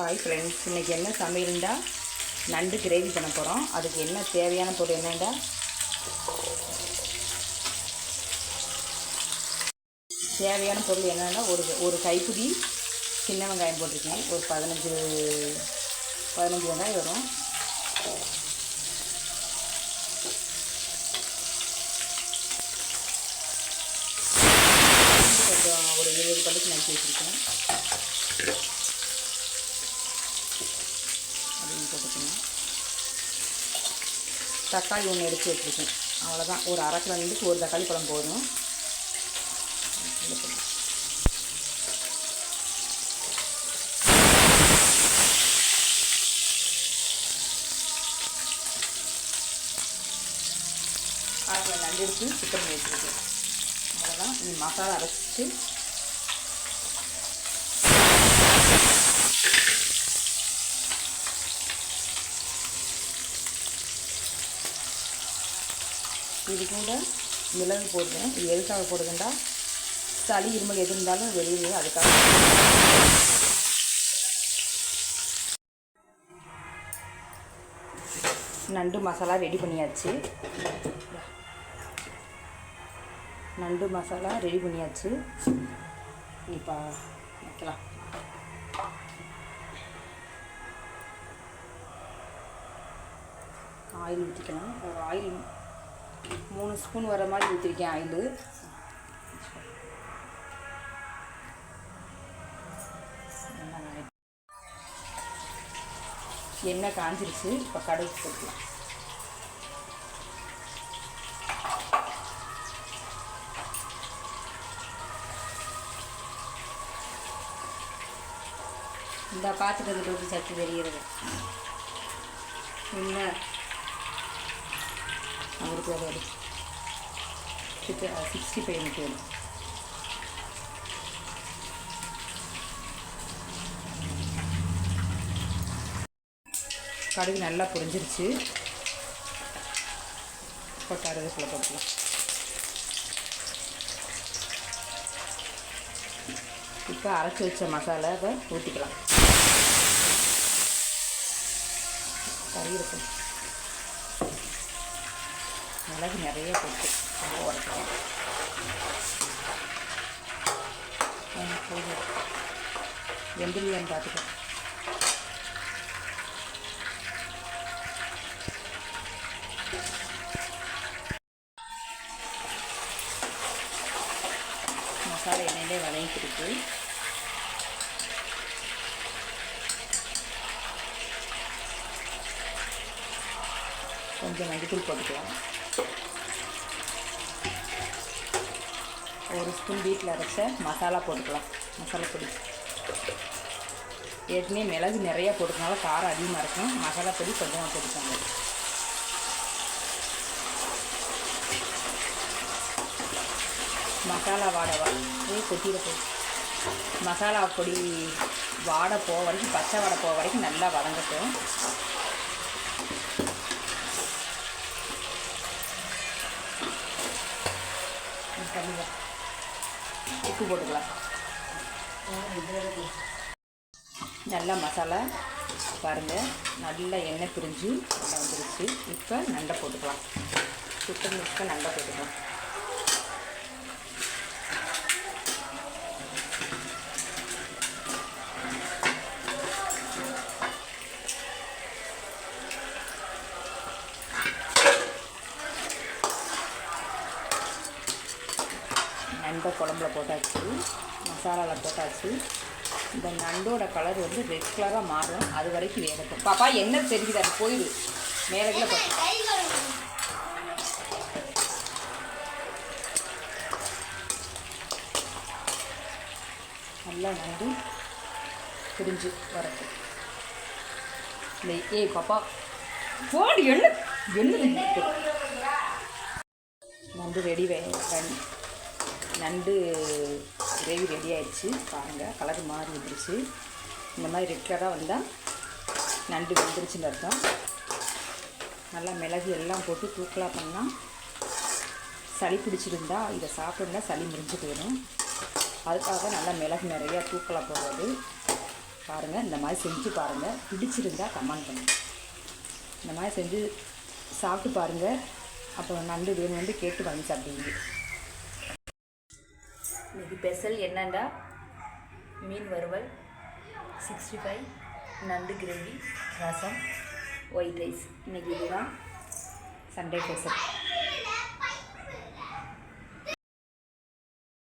Hi friends இன்றைக்கி என்ன சமையல்டா நண்டு கிரேவி பண்ண போகிறோம் அதுக்கு என்ன தேவையான பொருள் என்னண்டா? தேவையான பொருள் என்னென்னா ஒரு ஒரு கைப்பிடி சின்ன வெங்காயம் போட்டிருக்கேன். ஒரு பதினஞ்சு பதினஞ்சு வெங்காயம் வரும். கொஞ்சம் ஒரு இருபது பல்லுக்கு நறுக்கி வச்சுருக்கேன். அப்படின்னு போட்டுக்கணும் தக்காளி ஒன்று எடுத்து வச்சுருக்கேன். அவ்வளோதான் ஒரு அரை கிலோ ஒரு தக்காளி பழம் போதும். அரை கிலோ நண்டு எடுத்து சுத்தம் பண்ணி வச்சுருக்கேன். அவ்வளோதான் இந்த மசாலா அரைச்சிட்டு இது கூட மிளகு போடுவேன் இது எதுக்காக போடுதுண்டா சளி இருமல் எது இருந்தாலும் வெளியே அதுக்காக. நண்டு மசாலா ரெடி பண்ணியாச்சு. நண்டு மசாலா ரெடி பண்ணியாச்சு. இப்போ வைக்கலாம். ஆயில் ஊற்றிக்கலாம் ஒரு ஆயில் மூணு ஸ்பூன் வர மாதிரி ஊற்றிருக்கேன் ஆயிலு எண்ணெய் காஞ்சிருச்சு இப்போ கடுகு போட்டுக்கலாம். இந்த பாத்திரத்தில் போட்டு சத்து தெரிகிறது. என்ன அவருக்கு ஒரு சிக்ஸ்டி ஃபைவ் எனக்கு வேணும் கடுகு நல்லா புரிஞ்சிருச்சு. இப்போ கருவேப்பிலை போட்டுக்கலாம் இப்போ அரைச்சி வச்ச மசாலாவை ஊற்றிக்கலாம் கறி இருக்கும். மிளகு நிறைய போட்டு நல்லா உடச்சிக்கலாம் போதும். வெந்திரியான்னு பார்த்துக்கலாம் மசாலா எண்ணெயிலே வதங்கிருக்கு கொஞ்சம் மஞ்சள் போட்டுக்கலாம். ஒரு ஸ்பூன் வீட்டில் அரைச்ச மசாலா போட்டுக்கலாம். மசாலா பொடி. ஏற்கனவே மிளகு நிறையா போட்டுக்கனால காரம் அதிகமாக இருக்கும் மசாலா பொடி கொஞ்சமாக போட்டுக்கோங்க. மசாலா வாடை வா. கொட்டிட போய் மசாலா பொடி வாடை போக வரைக்கும் பச்சை வாடை போக வரைக்கும் நல்லா வதங்கட்டும். கம்மியாக உப்பு போட்டுக்கலாம். நல்லா மசாலா பாருங்கள் நல்லா எண்ணெய் பிரிஞ்சு நல்லா வந்துருச்சு. இப்போ நண்டை போட்டுக்கலாம். சுத்தம் மிக்க நண்டை போட்டுக்கலாம். நண்டை குழம்புல போட்டாச்சு மசாலாவில் போட்டாச்சு. இந்த நண்டோட கலர் வந்து ரெட் கலராக மாறும். அது வரைக்கும் வேகட்டும். பாப்பா என்ன தெரியுது? அது போயிடு மேலே போட்டு நல்லா நண்டு பிரிஞ்சு வரட்டும். இல்லை ஏய் பாப்பா. போடு என்ன என்ன நண்டு ரெடி வே நண்டு கிரேவி ரெடி ஆயிடுச்சு. பாருங்கள் கலர் மாறி வந்துருச்சு. இந்த மாதிரி ரெட் கலராக வந்தால் நண்டு வந்துருச்சுன்னு அர்த்தம். நல்லா மிளகு எல்லாம் போட்டு தூக்கலாக பண்ணால் சளி பிடிச்சிருந்தா இதை சாப்பிட்டா சளி முறிஞ்சு போயிடும். அதுக்காக நல்லா மிளகு நிறையா தூக்கலாக போடுறது. பாருங்கள் இந்த மாதிரி செஞ்சு பாருங்கள் பிடிச்சிருந்தா கமெண்ட் பண்ணுங்கள் இந்த மாதிரி செஞ்சு சாப்பிட்டு பாருங்கள் அப்புறம் நண்டு வேணும் வந்து கேட்டு வாங்கி சாப்பிடுவீங்க. இன்னைக்கு ஸ்பெஷல் என்னண்டா? மீன் வறுவல் சிக்ஸ்டி ஃபைவ் நண்டு கிரேவி ரசம் ஒயிட் ரைஸ் இன்றைக்கி இதுதான் சண்டே ஸ்பெஷல்